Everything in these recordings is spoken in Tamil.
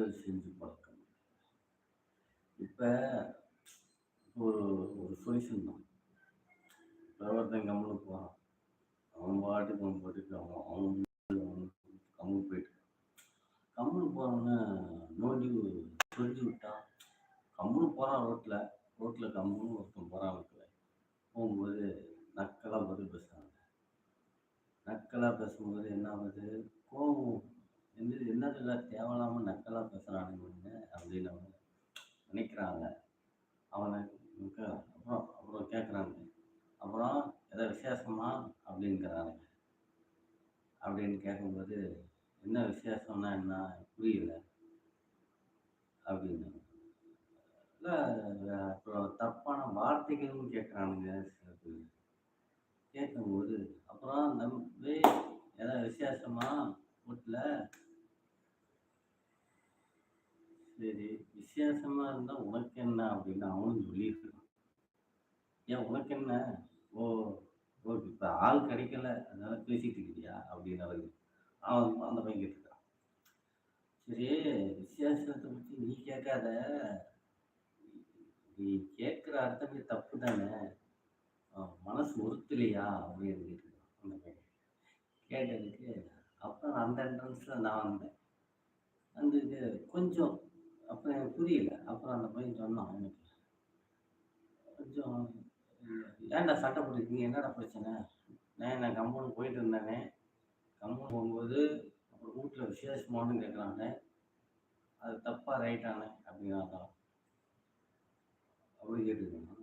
தவறுகள் செஞ்சு பழக்கம் இப்போ ஒரு ஒரு சொல்யூஷன் தான். இப்போ ஒருத்தன் கம்முன்னு போகிறான் அவன் பாட்டுக்கு அவன் பாட்டுக்கு அவன் அவன் அவன் கம்முன்னு போயிட்டு கம்முன்னு போகிறவன நோண்டி சொல்லி விட்டான். கம்முன்னு போகிறான் ரோட்டில் ரோட்டில் கம்முன்னு ஒருத்தன் போகிறான் ரோட்டில் போகும்போது நக்கலாக பதில் பேசுகிறாங்க நக்கலாக பேசும்போது என்ன ஆகுது? கோவம் வந்து என்னதுல தேவையில்லாமல் நக்கலாக பேசுகிறானுங்க அப்படின்னு அவங்க நினைக்கிறாங்க. அவனை அப்புறம் அப்புறம் கேட்குறாங்க அப்புறம் எதோ விசேஷமா அப்படிங்கிறாங்க அப்படின்னு கேட்கும்போது என்ன விசேஷம்னா என்ன? புரியல. அப்படின்னு. இல்லை அப்புறம் தப்பான வார்த்தைகளும் கேட்குறானுங்க சில பேர். கேட்கும்போது அப்புறம் நம்பி ஏதாவது விசேஷமாக வீட்டில் சரி விசேஷமா இருந்தால் உனக்கு என்ன அப்படின்னு அவனும் சொல்லியிருக்கான் ஏன் உனக்கு என்ன? ஓ ஓ இப்போ ஆள் கிடைக்கல அதனால பேசிட்டு இருக்கிறியா அப்படின்னு அவரு அவன் அந்த பையன் கேட்டுருக்கான். சரி விசேஷத்தை பற்றி நீ கேட்காத. நீ கேட்குற அர்த்தமே தப்பு தானே. மனசு ஒருத்தலையா? அப்படின்னு கேட்டுருக்கான் அந்த பையன். கேட்டதுக்கு அந்த என்ட்ரன்ஸில் நான் வந்தேன். வந்து கொஞ்சம் அப்புறம் எனக்கு புரியல. அப்புறம் அந்த பையன் சொன்னான் எனக்கு கொஞ்சம் ஏன்டா சட்டை போட்டுருக்கீங்க என்னடா பிரச்சனை? நான் என்ன கம்பௌண்ட் போயிட்டு இருந்தேனே? கம்பௌண்ட் போகும்போது அப்புறம் வீட்டில் விசேஷமானு கேட்குறாங்க அது தப்பாக ரைட்டானே அப்படின்னா அப்படி கேட்டுக்கணும்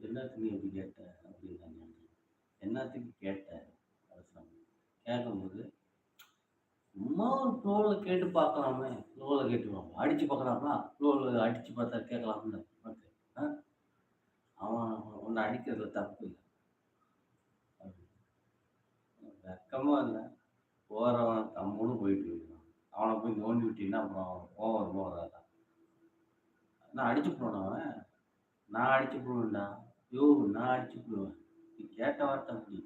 என்னத்துக்கு நீ எப்படி கேட்ட? அப்படின்னாங்க. என்னத்துக்கு கேட்ட? அரசாங்கம் கேட்கும்போது சும்மா ஒரு கேட்டு பார்க்கலாமே. ஃப்ளோவில் கேட்டுருவாங்க அடித்து பார்க்கலாமா ஃப்ளோவில் அடித்து பார்த்தா கேட்கலாம்ல? ஓகே ஆ? அவன் உன்னை அடிக்கிறதுல தப்பு இல்லை. வெக்கமாக இல்லை. போகிறவன் தம்முன்னு போயிட்டு இருக்கான் அவனை போய் நோண்டி விட்டீங்கன்னா அப்புறம் கோவம் வருமா வராதா? நான் அடிச்சு போனேன் அவன். நான் அடிச்சு போடுவேன்டா. யோ நான் அடிச்சு போடுவேன். நீ கேட்ட வார்த்தை அப்படி.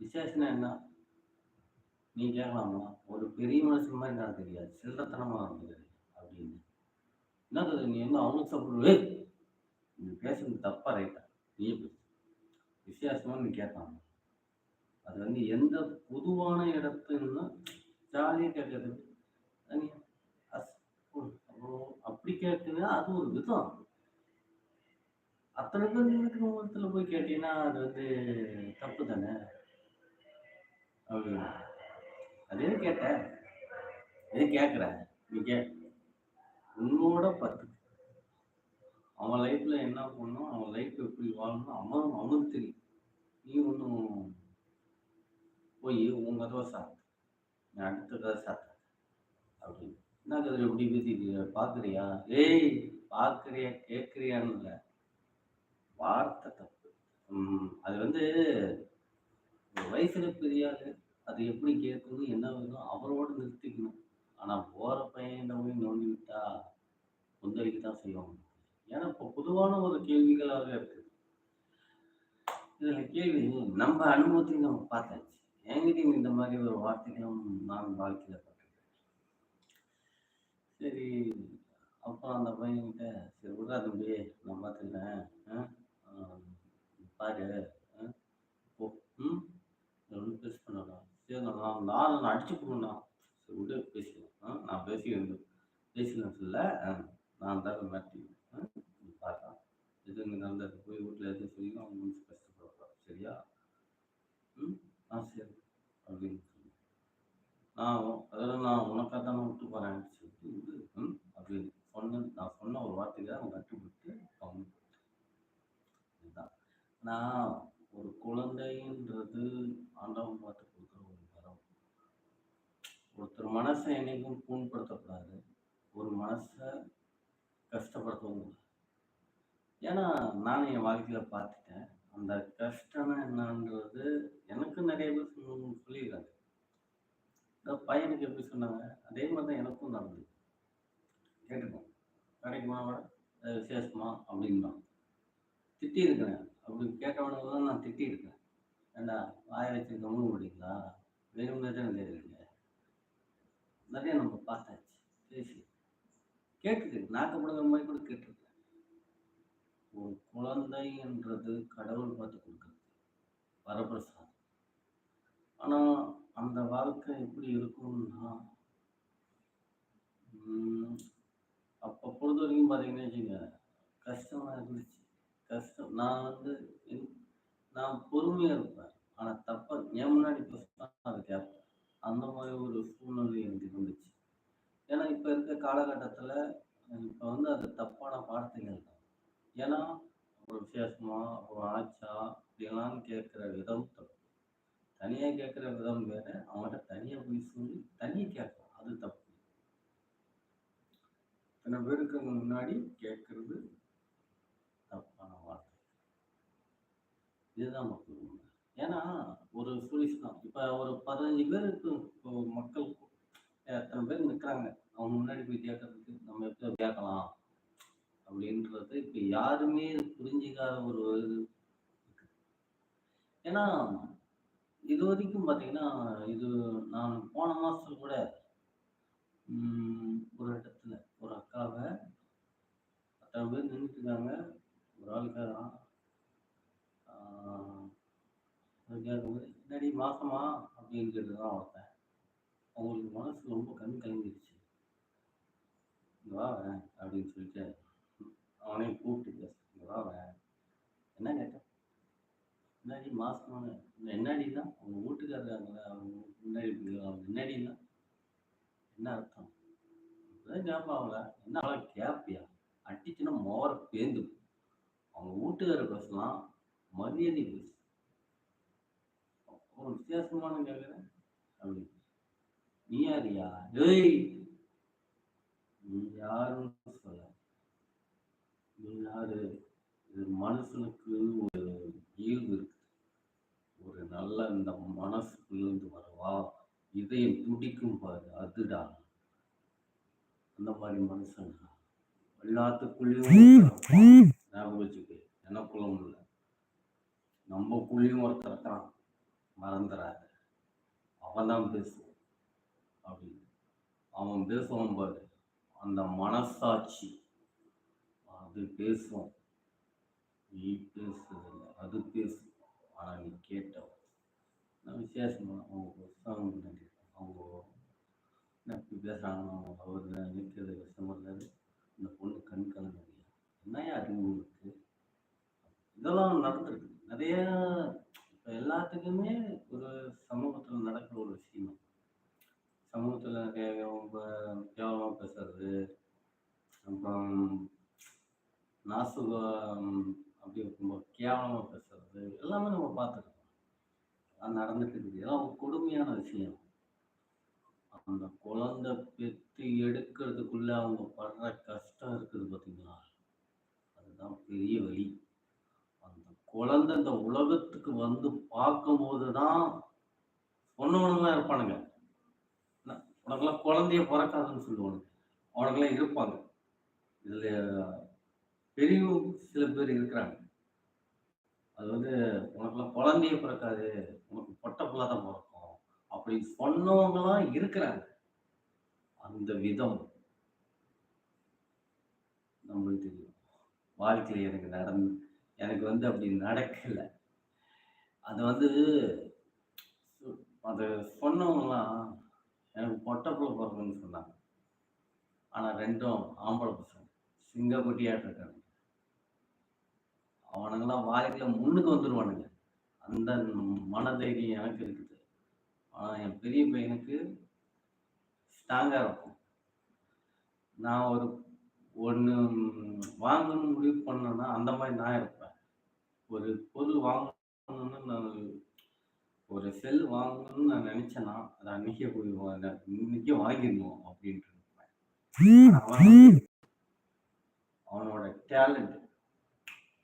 விசேஷம்னா என்ன? நீ கேட்கலாமா ஒரு பெரிய மனுஷன் மாதிரி நான் தெரியாது. சில்லத்தனமாக இருந்தது அப்படின்னு. என்ன நீ வந்து அவனுக்கு சாப்பிடுவே நீ பேசுறது தப்பா ரைட்டா நீ பேசு. வித்தியாசமாக நீ கேட்கலாம். அது வந்து எந்த பொதுவான இடத்துன்னா ஜாலியாக கேட்கறது. அஸ் அப்புறம் அப்படி கேட்குதுன்னா அது ஒரு விதம். அத்தனை பேர் இருக்கிற இடத்துல போய் கேட்டீங்கன்னா அது வந்து தப்பு தானே? அப்படின்னு. அது எது கேட்ட? எது கேட்குற நீ கே உன்னோட பத்து. அவன் லைஃப்பில் என்ன பண்ணணும் அவன் லைஃப் எப்படி வாழணும் அவன் அவனுக்கு தெரியும். நீ ஒன்றும் போய் உன் கதவை சாத்து. நீ அடுத்த கதை சாத்த. அப்படின்னு என்ன கதை எப்படி பேசிட்டு பார்க்குறியா ஏய் பார்க்குறியா கேட்குறியான்னு இல்லை. வார்த்தை தப்பு. அது வந்து வயசுல பெரிய அது எப்படி கேட்கணும் என்ன வேணும் அவரோட நிறுத்திக்கணும். ஆனால் போகிற பையன் போய் நோண்டி விட்டா கொந்தளிக்க தான் செய்வாங்க. ஏன்னா இப்போ பொதுவான ஒரு கேள்விகளாக இருக்கு. இதில் கேள்வி நம்ம அனுபவத்தையும் நம்ம பார்த்தாச்சு. என்கிட்டயும் இந்த மாதிரி ஒரு வார்த்தைகளும் நான் வாழ்க்கையில் பட்டிருக்கேன். சரி அப்போ அந்த பையன்கிட்ட சரி விட்றா தம்பி நான் பார்த்துக்கிறேன். ஆ? பாரு. ஆ? ம்? ஒன்றும் பேச பண்ணலாம் சரிண்ணா நான் நான் நான் அடிச்சு போகணும்ண்ணா சரி விடு பேசிக்கலாம். ஆ நான் பேசி பேசிக்கலாம் சொல்ல. நான் தான் மாட்டி பார்க்கலாம் எது இங்கே நடந்தது போய் வீட்டில் எதுவும் சொல்லி அவங்க மனசு கஷ்டப்படுறா சரியா? ம் ஆ சரி. அப்படின்னு சொல்லி. நான் அதெல்லாம் நான் உனக்காக தான் விட்டு போகிறேன் சொல்லிட்டு விடு ம் அப்படின்னு சொன்ன நான் சொன்ன ஒரு வார்த்தைக்கு அவங்க கட்டுப்பட்டு அவங்க இதுதான். நான் ஒரு குழந்தைன்றது ஆண்டவன் பார்த்து கொடுக்குற ஒரு வரம். ஒருத்தர் மனசை என்னைக்கும் புண்படுத்தக்கூடாது. ஒரு மனசை கஷ்டப்படுத்தவும் கூடாது. ஏன்னா நான் என் வாழ்க்கையில் பார்த்துட்டேன். அந்த கஷ்டம்னா என்னன்றது எனக்கு நிறைய பேர் சொல்லி- சொல்லியிருக்காங்க. இந்த பையனுக்கு எப்படி சொன்னாங்க? அதே மாதிரி தான் எனக்கும் நடந்தது. கேட்டுக்கோம் கிடைக்குமா விட? விசேஷமா? அப்படின்பான் திட்டியிருக்கிறேன். அப்படி கேட்டவனுக்கு தான் நான் திட்டிருக்கேன் ஏண்டா வாய வச்சு கம்முன்னு முடியுங்களா வேணும்னே தான் தெரியுங்க நிறைய நம்ம பார்த்தாச்சு. பேசி. கேட்டுருக்கு நாக்கப்படுகிற மாதிரி கூட கேட்டிருக்கேன். ஒரு குழந்தைன்றது கடவுள் பார்த்து கொடுக்குறது. வரப்பிரசாதம். ஆனால் அந்த வாழ்க்கை எப்படி இருக்கும்னா அப்போ பொழுது வரைக்கும் பார்த்தீங்கன்னா வச்சுங்க கஷ்டமா இருந்துச்சு. கஷ்டம். நான் வந்து என்- நான் பொறுமையாக இருப்பேன். ஆனால் தப்பா என் முன்னாடி பேசினா அதை கேட்பேன். அந்த மாதிரி ஒரு சூழ்நிலை எனக்கு இருந்துச்சு. ஏன்னா இப்போ இருக்க காலகட்டத்தில் இப்போ வந்து அது தப்பான வார்த்தைகள் தான். ஏன்னா ஒரு விசேஷமா ஒரு ஆச்சா இப்படிலாம் கேட்குற விதம் தப்பு. தனியாக கேட்குற விதம் வேற. அவன்கிட்ட தனியாக போய் சொல்லி தனியாக கேட்கலாம். அது தப்பு. இத்தனை பேருக்கு முன்னாடி கேட்கறது தப்பான வார்த்தை இதுதான் மக்கள் உண்மை ஏன்னா ஒரு சுரேஷ் தான். இப்போ ஒரு பதினஞ்சு பேருக்கு இப்போ மக்கள் எத்தனை பேர் நிற்கிறாங்க அவங்க முன்னாடி போய் கேட்கறதுக்கு நம்ம எப்படி கேட்கலாம்? அப்படின்றது இப்போ யாருமே புரிஞ்சிக்காத ஒரு இது ஏன்னா இது வரைக்கும் பார்த்தீங்கன்னா இது நான் போன மாதத்துல கூட ஒரு இடத்துல ஒரு அக்காவை அத்தனை பேர் நின்றுட்டு இருக்காங்க? ஒரு ஆளுக்காரான் கேட்கும்போது என்னடி மாசமா? அப்படின்னு கேட்டு தான் வளர்த்தேன் அவங்களுக்கு மனசு ரொம்ப கண் கலங்கிடுச்சு இங்க வரேன் அப்படின்னு சொல்லிட்டு அவனையும் கூப்பிட்டு பேச இங்கே வரேன் என்ன கேட்டேன்? என்னடி மாசமான என்னடினா அவங்க வீட்டுக்காரங்க அவங்க முன்னாடி அவங்க தான் என்ன அர்த்தம்? இப்பதான் ஞாபகம் ஆகல. என்ன அவ்வளோ கேப்பியா? அடிச்சுன்னா மோர பேந்து அவங்க வீட்டுக்கார பேசலாம். மரியாதை பேசு. ஒரு வித்தியாசமான கேட்குறேன் அப்படி. நீ யாரியா யாரு? நீ யாருன்னு சொல்ல. நீ யாரு? இது மனுஷனுக்கு ஒரு இயல்பு இருக்கு. ஒரு நல்ல இந்த மனசுக்குள்ளேருந்து வரவா இதயம் துடிக்கும் பாரு அதுடா. அந்த மாதிரி மனுஷன்? எல்லாத்துக்குள்ளேயும் ஒருத்தன் இருப்பான். ஞாபகம் வச்சுக்க எனக்குள்ள இல்லை. நம்மக்குள்ளேயும் ஒருத்தர் இருக்கிறான் மறந்துடாத அவன் தான் பேசுவான். அப்படின்னு. அவன் பேசுவான் பாரு. அந்த மனசாட்சி. அது பேசுவோம் நீ பேசுறதில்ல அது பேசும் ஆனால் நீ கேட்டவன். நான் விசேஷமா அவங்க புஸ்தகம் முன்னாடி அவங்க என்ன இப்படி பேசுகிறாங்க அவங்க அவர் நிற்கிறது கஷ்டமாக இருந்தது இந்த பொண்ணு கண் கலந்து என்னையா அறிவு இருக்கு இதெல்லாம் நடந்திருக்கு. நிறைய எல்லாத்துக்குமே ஒரு சமூகத்தில் நடக்கிற ஒரு விஷயம். சமூகத்தில் நிறைய ரொம்ப கேவலமாக பேசுறது அப்புறம் நாசுகம் அப்படி ரொம்ப கேவலமாக பேசுறது எல்லாமே நம்ம பார்த்துருக்கோம். அது நடந்துட்டு இருக்குது. இதெல்லாம் ஒரு கொடுமையான விஷயம். அந்த குழந்தை பெற்று எடுக்கிறதுக்குள்ள அவங்க படுற கஷ்டம் இருக்குது பார்த்தீங்களா அதுதான் பெரிய வழி குழந்தை இந்த உலகத்துக்கு வந்து பார்க்கும்போது தான் பொண்ணுவனுங்களாம் இருப்பானுங்க உனக்கெல்லாம் குழந்தைய பிறக்காதுன்னு சொல்லுவானுங்க. அவனுங்களாம் இருப்பாங்க. இதில் பெரியவங்க சில பேர் இருக்கிறாங்க. அது வந்து உனக்கெல்லாம் குழந்தைய பிறக்காது. உனக்கு பொட்டை பிள்ளை தான் பிறக்கும். அப்படி சொன்னவங்களாம் இருக்கிறாங்க. அந்த விதம் நம்மளுக்கு தெரியும். வாழ்க்கையில் எனக்கு நடந்து எனக்கு வந்து அப்படி நடக்கலை. அது வந்து சு- அது சொன்னவங்களாம் எனக்கு பொட்டை பிறகுன்னு சொன்னாங்க. ஆனால் ரெண்டும் ஆம்பளை பசங்க. சிங்கப்பட்டியாட்டு இருக்காங்க அவனுங்கெல்லாம் வாழ்க்கையில் முன்னுக்கு வந்துடுவானுங்க அந்த மனதைரியம் எனக்கு இருக்குது. ஆனால் என் பெரிய பையனுக்கு ஸ்ட்ராங்காக இருக்கும். நான் ஒரு ஒன்று வாங்கணும்னு முடிவு பண்ணேன்னா அந்த மாதிரி நான் இருப்பேன். ஒரு பொருள் வாங்கணும்னு நான் ஒரு செல் வாங்கணும்னு நான் நினச்சேன்னா அதை அன்றைக்கே போய் இன்னைக்கே வாங்கிடணும் அப்படின்ட்டு அவனோட டேலண்ட்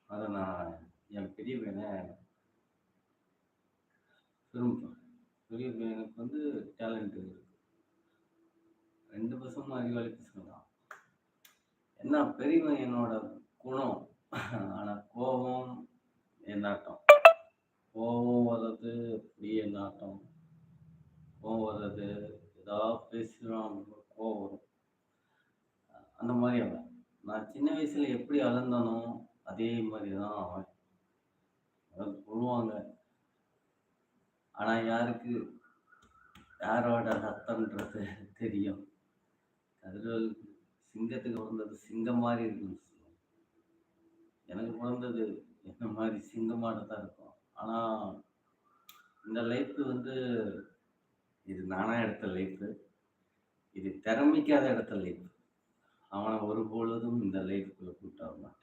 அதை நான் என் பெரிய பையனை விரும்புகிறேன் பெரிய பையனுக்கு வந்து டேலண்ட் இருக்கு. ரெண்டு பசங்களும் அறிவாளி பசங்க தான். என்ன பெரியவன் என்னோட குணம்? ஆனால் கோபம் என்னாட்டம் கோபம் வர்றது அப்படி என்னாட்டம் கோபம் வர்றது ஏதாவது பேசுகிறோம் கோபம் வரும். அந்த மாதிரி அவன் நான் சின்ன வயசுல எப்படி வளர்ந்தனோ அதே மாதிரி தான் அவன் அதாவது சொல்லுவாங்க ஆனால் யாருக்கு யாரோட ரத்தம்ன்றது தெரியும். கதிரவல் சிங்கத்துக்கு பிறந்தது சிங்கம் மாதிரி இருக்குன்னு சொல்லுவாங்க. எனக்கு பிறந்தது என்ன மாதிரி சிங்கமாட்டு தான் இருக்கும். ஆனால் இந்த லைஃப் வந்து இது நானா எடுத்த லைஃப். இது திறமைக்காத இடத்த லைஃப். அவனை ஒரு பொழுதும் இந்த லைஃப்குள்ள கூப்பிட்டு வர மாட்டேன்.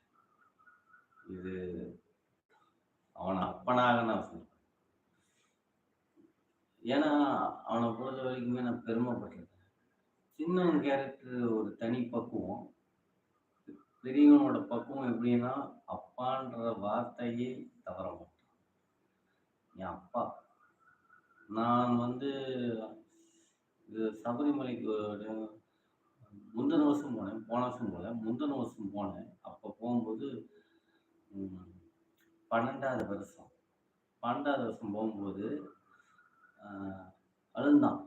இது அவனை அப்பனாக நான் சொல்றேன். ஏன்னா அவனை பொழுது வரைக்குமே நான் பெருமைப்பட்டிருக்கேன். சின்னவன் கேரக்டர் ஒரு தனி பக்குவம். பெரியவனோட பக்குவம் எப்படின்னா அப்பான்ற வார்த்தையை தவற மாட்டான். என் அப்பா. நான் வந்து இது சபரிமலைக்கு முந்தன முந்தின வருஷம் போனேன் போன வருஷம் போல முந்தின வருஷம் போனேன். அப்போ போகும்போது பன்னெண்டாவது வருஷம். பன்னெண்டாவது வருஷம் போகும்போது அழுந்தான்.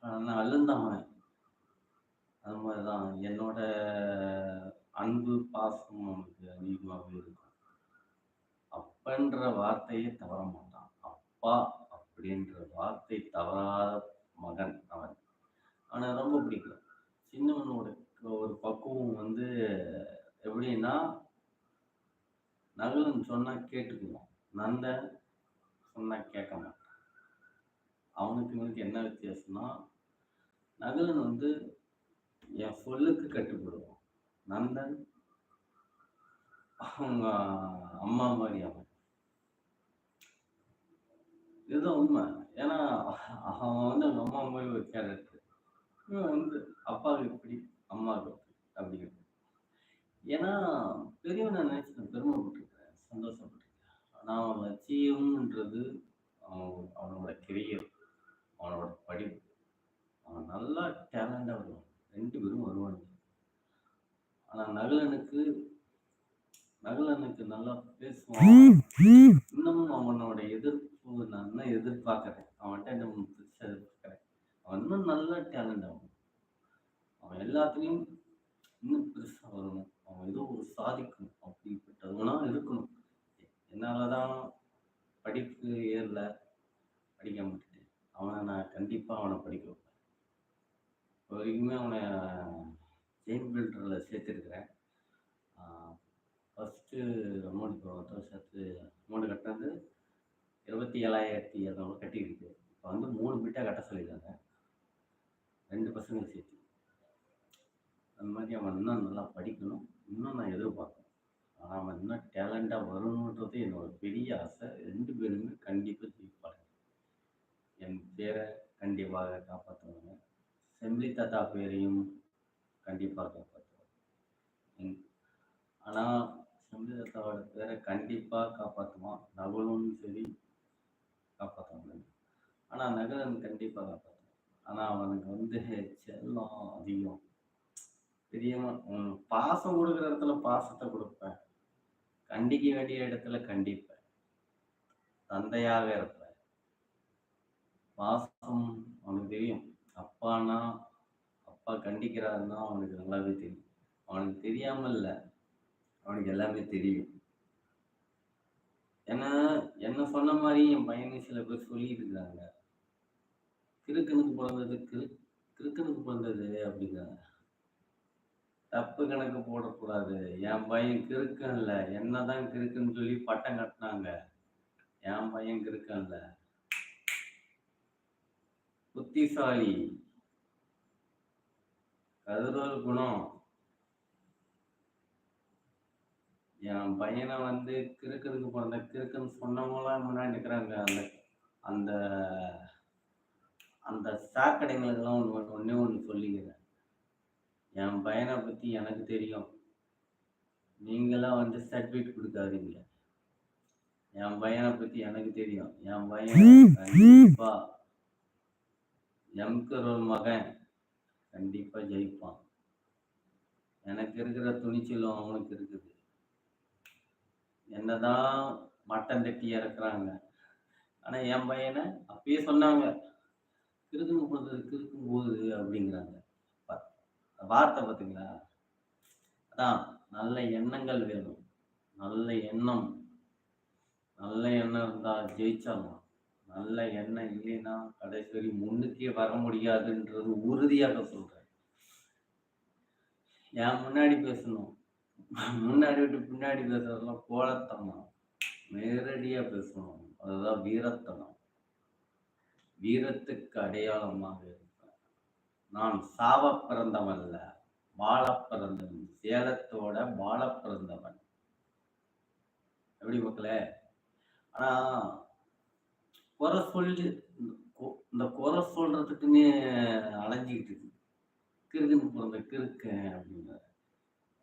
நான் அழுந்தான் அவன். அது மாதிரி தான் என்னோட அன்பு பாசம் அவனுக்கு அதிகமாகவே இருக்கும். அப்பன்ற வார்த்தையே தவற மாட்டான். அப்பா அப்படின்ற வார்த்தை தவறாத மகன் அவன். அவனை ரொம்ப பிடிக்கும். சின்னவனோட ஒரு பக்குவம் வந்து எப்படின்னா நகலன் சொன்னா கேட்டுக்குவான். நந்தன் சொன்னா கேட்க மாட்டான். அவனுக்கு இவனுக்கு என்ன வித்தியாசம்னா நகலன் வந்து என் சொல்லுக்கு கட்டுப்படுவான் நந்தன் அவங்க அம்மா மாதிரி அவன். இதுதான் உண்மை. ஏன்னா அவன் வந்து அவங்க அம்மா மாதிரி ஒரு கேரக்டர் இவன் வந்து அப்பாவுக்கு இப்படி அம்மாவுக்கு அப்படி அப்படிங்கிறது. ஏன்னா பெரியவனை நினைச்சு நான் பெருமைப்பட்டிருக்கேன் சந்தோஷப்பட்டிருக்கேன் ஆனால் அவன் லட்சியம்ன்றது அவன் அவனோட கெரியர் அவனோட படிப்பு. அவன் நல்லா டேலண்டாக வருவான். ரெண்டு பேரும் வருவாங்க. ஆனால் நகலனுக்கு நகலனுக்கு நல்லா பேசுவான். இன்னமும் அவனோட எதிர்ப்பு நான் இன்னும் எதிர்பார்க்கறேன். அவன்கிட்ட இன்னும் பெருசா எதிர்பார்க்கறேன். அவன் இன்னும் நல்ல டேலண்ட் அவன். அவன் எல்லாத்துலேயும் இன்னும் பெருசாக வரணும். அவன் ஏதோ ஒரு சாதிக்கணும். அப்படிப்பட்டவனா இருக்கணும். என்னால் தான் படிப்பு ஏறல. படிக்க மாட்டேன். அவனை நான் கண்டிப்பாக அவனை படிக்க வைப்பேன் இப்போ வரைக்குமே அவனை ஜெயின் பில்டரில் சேர்த்துருக்குறேன். ஃபஸ்ட்டு அமௌண்ட் இப்போ பத்து சேர்த்து அமௌண்ட் கட்டினது இருபத்தி ஏழாயிரத்தி இரநூறு கட்டியிருக்கு. இப்போ வந்து மூணு பிட்டாக கட்ட சொல்லியிருக்காங்க. ரெண்டு பசங்க சேர்த்து. அந்த மாதிரி அவன் இன்னும் நல்லா படிக்கணும். இன்னும் நான் எதிர்பார்க்கணும். ஆனால் அவன் இன்னும் டேலண்டாக வரணுன்றது என்னோட பெரிய ஆசை. ரெண்டு பேருமே கண்டிப்பாக ஜெயிப்பாங்க. என் பேரை கண்டிப்பாக காப்பாற்றுவாங்க செம்பிலி தாத்தா பேரையும் கண்டிப்பாக காப்பாற்றுவாங்க ஆனால் செம்பிலி தாத்தாவோட பேரை கண்டிப்பாக காப்பாற்றுவான் நகுலும் சரி காப்பாற்ற முடியும் ஆனால் நகரன் கண்டிப்பாக காப்பாற்றுவான் ஆனால் அவனுக்கு வந்து செல்லம் அதிகம். பெரியவன் பாசம் கொடுக்குற இடத்துல பாசத்தை கொடுப்பேன். கண்டிக்க வேண்டிய இடத்துல கண்டிப்பேன். தந்தையாக இருப்பேன். பாசம் அவனுக்கு தெரியும். அப்பானா அப்பா கண்டிக்கிறாருன்னா அவனுக்கு நல்லாவே தெரியும். அவனுக்கு தெரியாம இல்லை அவனுக்கு எல்லாமே தெரியும். ஏன்னா என்ன சொன்ன மாதிரி என் பையனை சில பேர் சொல்லிட்டு இருக்காங்க கிறுக்கனுக்கு பிறந்தது கிறு கிறுக்கனுக்கு பிறந்தது அப்படிங்கிறாங்க. தப்பு கணக்கு போடக்கூடாது. என் பையன் கிறுக்கன் இல்லை என்னதான் கிறுக்குன்னு சொல்லி பட்டம் கட்டினாங்க. என் பையன் கிறுக்கன் இல்லை புத்திசாலி. கதிரோல் குணம். என் பையனை வந்து கிறுக்கனுக்கு பிறந்த கிறுக்குன்னு சொன்னவங்களாம் முன்னாடி நிற்கிறாங்க அந்த அந்த அந்த சாக்கடைங்களுக்கெல்லாம் ஒன்று ஒன்றே ஒன்று சொல்லிக்கிறேன். என் பையனை பற்றி எனக்கு தெரியும். நீங்களாம் வந்து சர்டிஃபிகேட் கொடுக்காதீங்க. என் பையனை பற்றி எனக்கு தெரியும். என் பையன் கண்டிப்பாக எம்கரோல் மகன் கண்டிப்பா ஜெயிப்பான். எனக்கு இருக்கிற துணிச்சலும் அவனுக்கு இருக்குது. என்னதான் மட்டன் தட்டி இறக்குறாங்க. ஆனா என் பையனை அப்பயே சொன்னாங்க கிறுக்குங்க போது கிறுக்கும் போது அப்படிங்கிறாங்க. வார்த்தை பார்த்தீங்களா அதான் நல்ல எண்ணங்கள் வேணும். நல்ல எண்ணம். நல்ல எண்ணம் இருந்தால் ஜெயிச்சாலும் நல்ல எண்ணம் இல்லைன்னா கடைசி வரை முன்னுக்கே வர முடியாதுன்றது உறுதியாக சொல்கிறேன் என் முன்னாடி பேசணும். முன்னாடி விட்டு பின்னாடி பேசுறதெல்லாம் கோலத்தனம். நேரடியாக பேசணும். அதுதான் வீரத்தனம். வீரத்துக்கு அடையாளமாக இருப்பேன். நான் சாவ பிறந்தவன்ல வாழ பிறந்தவன். சேலத்தோட வாழ பிறந்தவன். எப்படி மக்களே? ஆனா குறை சொல்லி இந்த குறை சொல்றதுக்குன்னு அலைஞ்சிக்கிட்டு இருக்கு. கிறுக்குன்னு பிறந்த கிறுக்கன் அப்படின்னு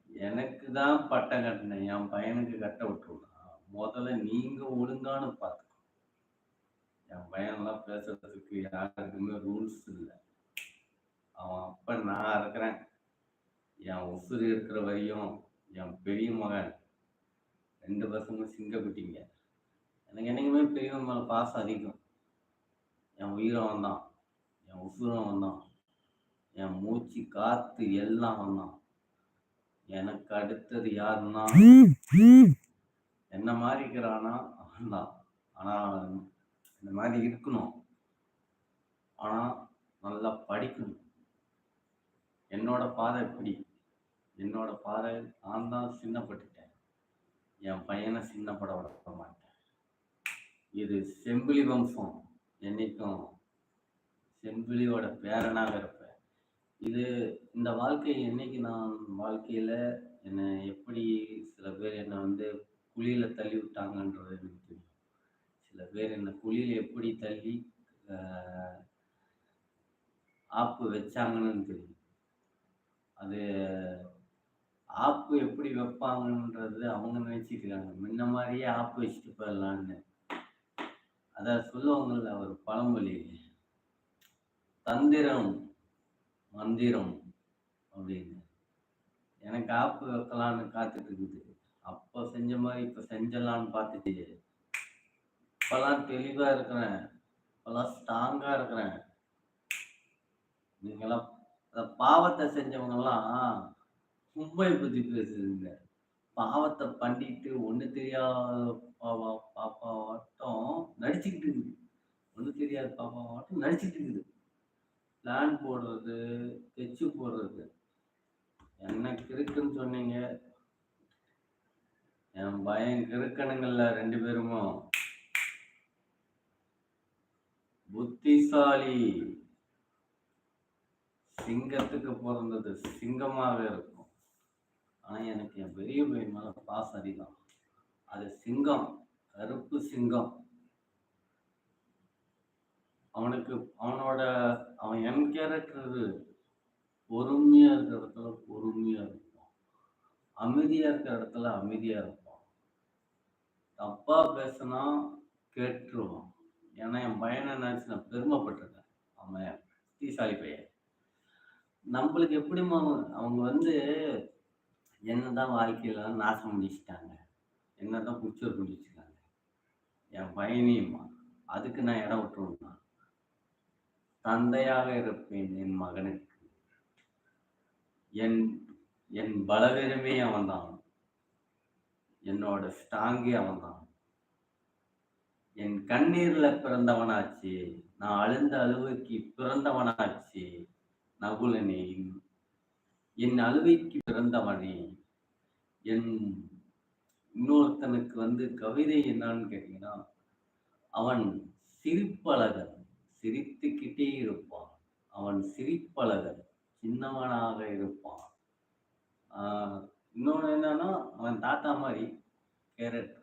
எனக்கு தான் பட்டம் கட்டினேன் என் பையனுக்கு கட்ட விட்டுருந்தான் முதல்ல நீங்க ஒழுங்கானு பார்த்துக்கோ என் பையன்லாம் பேசுறதுக்கு யாருக்குமே ரூல்ஸ் இல்லை. அவன் அப்ப நான் இருக்கிறேன். என் உசுறு இருக்கிற வரையும் என் பெரிய மகன். ரெண்டு பசங்களும் சிங்கப்பட்டிங்க. எனக்கு என்னைக்குமே பெரியவன் மேலே பாசம் அதிகம். என் உயிரை வந்தான். என் உசுரம் வந்தான். என் மூச்சு காத்து எல்லாம் வந்தான். எனக்கு அடுத்தது யாருன்னா என்ன மாதிரி இருக்கிறானா அவன் தான். ஆனால் இந்த மாதிரி இருக்கணும். ஆனால் நல்லா படிக்கணும். என்னோட பாதை எப்படி? என்னோட பாதை நான் தான் சின்னப்பட்டுட்டேன். என் பையனை சின்னப்பட விட மாட்டேன். இது செம்பிலி வம்சம் என்னைக்கும் செம்பிலியோட பேரனாக இருப்பேன். இது இந்த வாழ்க்கை என்னைக்கு நான் வாழ்க்கையில் என்னை எப்படி சில பேர் என்னை வந்து குழியில் தள்ளி விட்டாங்கன்றது எனக்கு தெரியும். சில பேர் என்னை குழியில் எப்படி தள்ளி ஆப்பு வச்சாங்கன்னு தெரியும். அது ஆப்பு எப்படி வைப்பாங்கன்றது அவங்க நினச்சிட்டு இருக்காங்க. முன்ன மாதிரியே ஆப்பு வச்சுட்டு போயிடலான்னு. அதை சொல்லுவாங்கல்ல ஒரு பழமொழி. தந்திரம் மந்திரம் அப்படின்னு. எனக்கு ஆப்பு வைக்கலான்னு காத்துட்டு இருக்குது. அப்போ செஞ்ச மாதிரி இப்போ செஞ்சலான்னு பார்த்துட்டு இப்போலாம் தெளிவாக இருக்கிறேன். இப்போலாம் ஸ்ட்ராங்காக இருக்கிறேன். நீங்களாம் பாவத்தை செஞ்சவங்கெல்லாம் மும்பை பற்றி பேசுறீங்க. பாவத்தை பண்ணிட்டு ஒன்று தெரியாத பாப்பா பாப்பாவாட்டம் நடிச்சுக்கிட்டு இருக்குது. ஒன்று தெரியாத பாப்பாவாட்டம் நடிச்சுக்கிட்டு இருக்குது. பிளான் போடுறது ஸ்கெட்சு போடுறது. என்ன இருக்குன்னு சொன்னீங்க. என் பயம் கிறுக்கணுங்கள்ல ரெண்டு பேருமோ? புத்திசாலி. சிங்கத்துக்கு பிறந்தது சிங்கமாக இருக்கும். ஆனால் எனக்கு என் பெரிய பையன் மேலே பாசம் அதிகம். அது சிங்கம் கருப்பு சிங்கம். அவனுக்கு அவனோட அவன் என் கேரக்டர் பொறுமையா இருக்கிற இடத்துல பொறுமையா இருப்பான். அமைதியா இருக்கிற இடத்துல அமைதியா இருப்பான். தப்பா பேசினா கேட்டுருவான். ஏன்னா என் பையனை நினைச்சு நான் பெருமைப்பட்டிருக்கேன். அவன் தீசாலி பையன். நம்மளுக்கு எப்படிமா அவங்க வந்து என்னதான் வாழ்க்கையில நாசம் பண்ணிச்சிட்டாங்க. என்ன தான் குச்சூர் பிடிச்சிட்டாங்க என் பையனையுமா? அதுக்கு நான் இடம் விட்டுருந்தான் தந்தையாக இருப்பேன் என் மகனுக்கு. என் என் பலவீனமே அவன்தான். என்னோட ஸ்டாங்கே அவன்தான். என் கண்ணீர்ல பிறந்தவனாச்சு நான் அழுந்த அழுவைக்கு பிறந்தவனாச்சு நகுலனே என் அழுவைக்கு பிறந்தவனே. என் இன்னொருத்தனுக்கு வந்து கவிதை என்னான்னு கேட்டீங்கன்னா அவன் சிரிப்பழகன். சிரித்துக்கிட்டே இருப்பான். அவன் சிரிப்பழகன். சின்னவனாக இருப்பான். இன்னொன்று என்னன்னா அவன் தாத்தா மாதிரி கேரட்.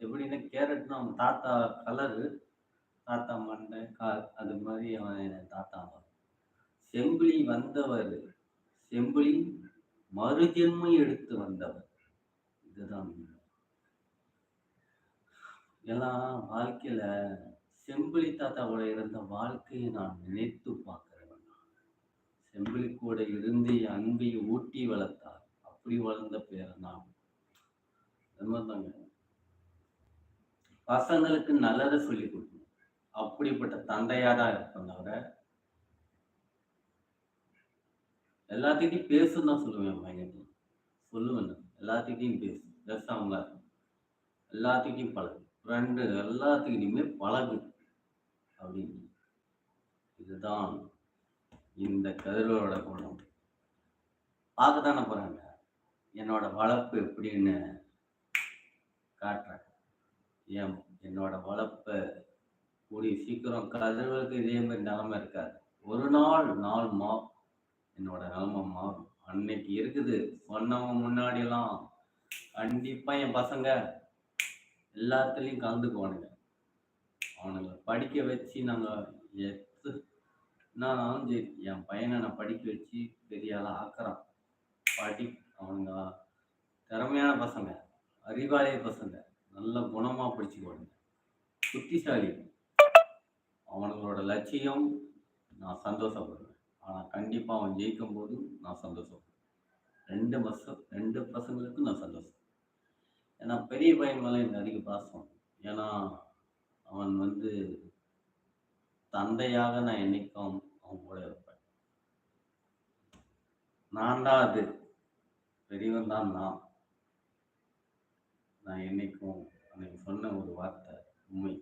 எப்படின்னா கேரட்னா அவன் தாத்தா கலரு. தாத்தா மண்டை கா அது மாதிரி அவன் தாத்தா செம்பிளி வந்தவர். செம்பிளி மறுஜென்மை எடுத்து வந்தவர். இதுதான். எல்லாம் வாழ்க்கையில செம்பிளி தாத்தாவோட இருந்த வாழ்க்கையை நான் நினைத்து பார்க்கிறேன் செம்பிளி கூட இருந்து அன்பை ஊட்டி வளர்த்தார். அப்படி வளர்ந்த பேர் நான். தாங்க பசங்களுக்கு நல்லதை சொல்லி கொடுக்கணும். அப்படிப்பட்ட தந்தையாதான் இருப்பேன் தவிர எல்லாத்துக்கிட்டையும் பேசுன்னு தான் சொல்லுவேன் பையன். சொல்லுவேன் எல்லாத்துக்கிட்டையும் பேசு பேசாமல எல்லாத்துக்கும் எல்லாத்துக்கிட்டையும் பழகு ஃப்ரெண்டு எல்லாத்துக்கிட்டையுமே பழகு அப்படின்னு. இதுதான் இந்த கதிரோட குணம். பார்க்க தானே போகிறாங்க என்னோட வளர்ப்பு எப்படின்னு காட்டுறேன் என் என்னோட வளர்ப்பை கூடிய சீக்கிரம் கதிர்களுக்கு இதே மாதிரி நிலமை இருக்காது. ஒரு நாள் நாள் மா என்னோட நிலமை மாறும். அன்னைக்கு இருக்குது. சொன்னவங்க முன்னாடியெல்லாம் கண்டிப்பாக என் பசங்க எல்லாத்துலேயும் கலந்துக்குவானுங்க. அவனுங்களை படிக்க வச்சு நாங்கள் எத்து என்னாலும் சரி என் பையனை நான் படிக்க வச்சு பெரிய ஆளாக ஆக்குறான். படி அவனுங்க திறமையான பசங்க அறிவாளிய பசங்க நல்ல குணமாக படிச்சுக்குவானுங்க. புத்திசாலி. அவனுங்களோட லட்சியம் நான் சந்தோஷப்படுவேன். ஆனால் கண்டிப்பாக அவன் ஜெயிக்கும் போது நான் சந்தோஷப்படுவேன். ரெண்டு பசங்க ரெண்டு பசங்களுக்கும் நான் சந்தோஷம். ஏன்னா பெரிய பையன் மேலே எனக்கு அதிக பாசம் ஏன்னா அவன் வந்து தந்தையாக நான் என்னைக்கும் அவன் கூட இருப்பேன். நான் தான் அது. பெரியவன் தான் நான். நான் என்னைக்கும் அன்னைக்கு சொன்ன ஒரு வார்த்தை உண்மை.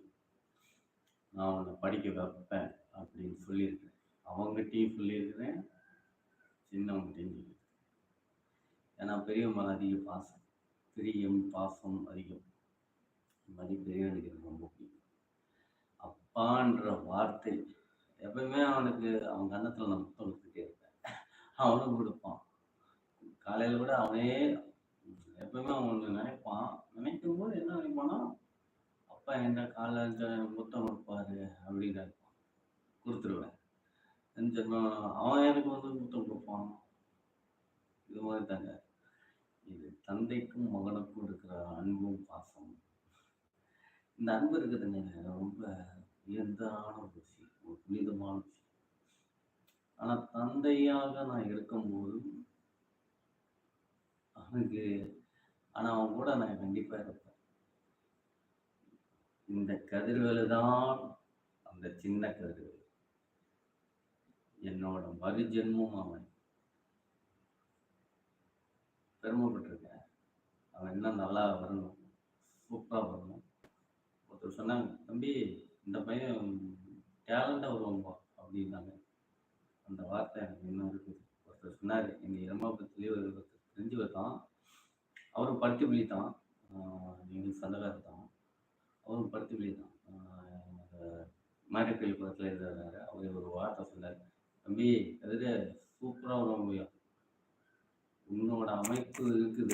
நான் அவனை படிக்க வைப்பேன் அப்படின்னு சொல்லியிருக்கேன் அவங்ககிட்டையும் சொல்லியிருக்கிறேன் சின்னவங்ககிட்டையும் சொல்லியிருக்கேன் ஏன்னா பெரியவன் மேலே அதிக பாசம். பிரியம் பாசம் அதிகம். இந்த மாதிரி பெரியவனுக்கு எனக்கு ரொம்ப பிடிக்கும். அப்பான்ற வார்த்தை எப்பவுமே அவனுக்கு அவன் கன்னத்தில் நான் முத்தம் கொடுத்துட்டே இருப்பேன். அவனும் கொடுப்பான். காலையில் கூட அவனே எப்பவுமே அவன் ஒன்று நினைப்பான். நினைக்கும் போது என்ன நினைப்பானா அப்பா என்ன காலையில் முத்தம் கொடுப்பாரு அப்படின்னு நினைப்பான். கொடுத்துருவேன். அவன் எனக்கு வந்து முத்தம் கொடுப்பான். இது மாதிரி தாங்க. இது தந்தைக்கும் மகனுக்கும் இருக்கிற அன்பும் பாசம் இந்த அன்பு இருக்கிறதுங்க ரொம்ப உயர்ந்தான ஒரு விஷயம் ஒரு புனிதமான விஷயம். ஆனால் தந்தையாக நான் இருக்கும்போது அவனுக்கு ஆனால் அவன் கூட நான் கண்டிப்பாக இருப்பேன். இந்த கதிர்வேலு தான் அந்த சின்ன கதிர்வேலு என்னோட மறுஜென்மம் அவன். பெருமைப்பட்டிருக்கேன் அவன் இன்னும் நல்லா வரணும். சூப்பராக வரணும். ஒருத்தர் சொன்னாங்க தம்பி இந்த பையன் டேலண்டாக வருவாங்க அப்படின்னாங்க. அந்த வார்த்தை எனக்கு இன்னும் இருக்குது. ஒருத்தர் சொன்னார் எங்கள் இரமாபுரத்துலேயே ஒரு ஒருத்தர் தெரிஞ்சவர் தான் அவரும் பருத்திப்புலி தான் எங்களுக்கு சொந்தக்காரர் தான் அவரும் பருத்திப்புலி தான் மாட்டுக்கல் பக்கத்தில் இருக்கிறாரு அவர் ஒரு வார்த்தை சொன்னார். தம்பி அதாவது சூப்பராக வர முடியும் உன்னோட அமைப்பு இருக்குது.